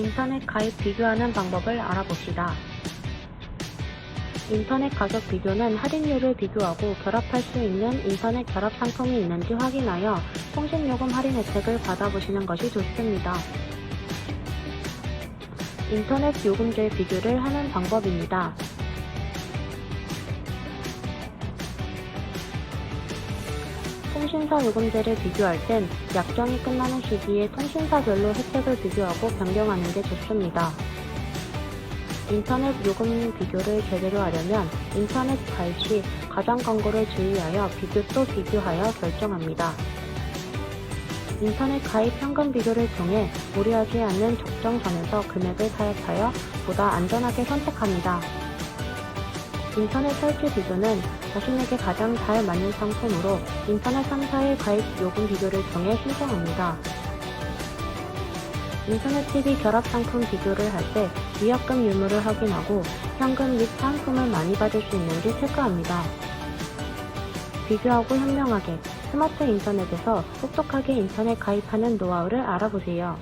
인터넷 가입 비교하는 방법을 알아봅시다. 인터넷 가격 비교는 할인율을 비교하고 결합할 수 있는 인터넷 결합 상품이 있는지 확인하여 통신요금 할인 혜택을 받아보시는 것이 좋습니다. 인터넷 요금제 비교를 하는 방법입니다. 통신사 요금제를 비교할 땐 약정이 끝나는 시기에 통신사별로 혜택을 비교하고 변경하는 게 좋습니다. 인터넷 요금 비교를 제대로 하려면 인터넷 가입 시 가장 광고를 주의하여 비교 또 비교하여 결정합니다. 인터넷 가입 현금 비교를 통해 무리하지 않는 적정 선에서 금액을 타협하여 보다 안전하게 선택합니다. 인터넷 설치 비교는 자신에게 가장 잘 맞는 상품으로 인터넷 3사의 가입 요금 비교를 통해 신청합니다. 인터넷 TV 결합 상품 비교를 할 때 위약금 유무를 확인하고 현금 및 사은품을 많이 받을 수 있는지 체크합니다. 비교하고 현명하게 스마트 인터넷에서 똑똑하게 인터넷 가입하는 노하우를 알아보세요.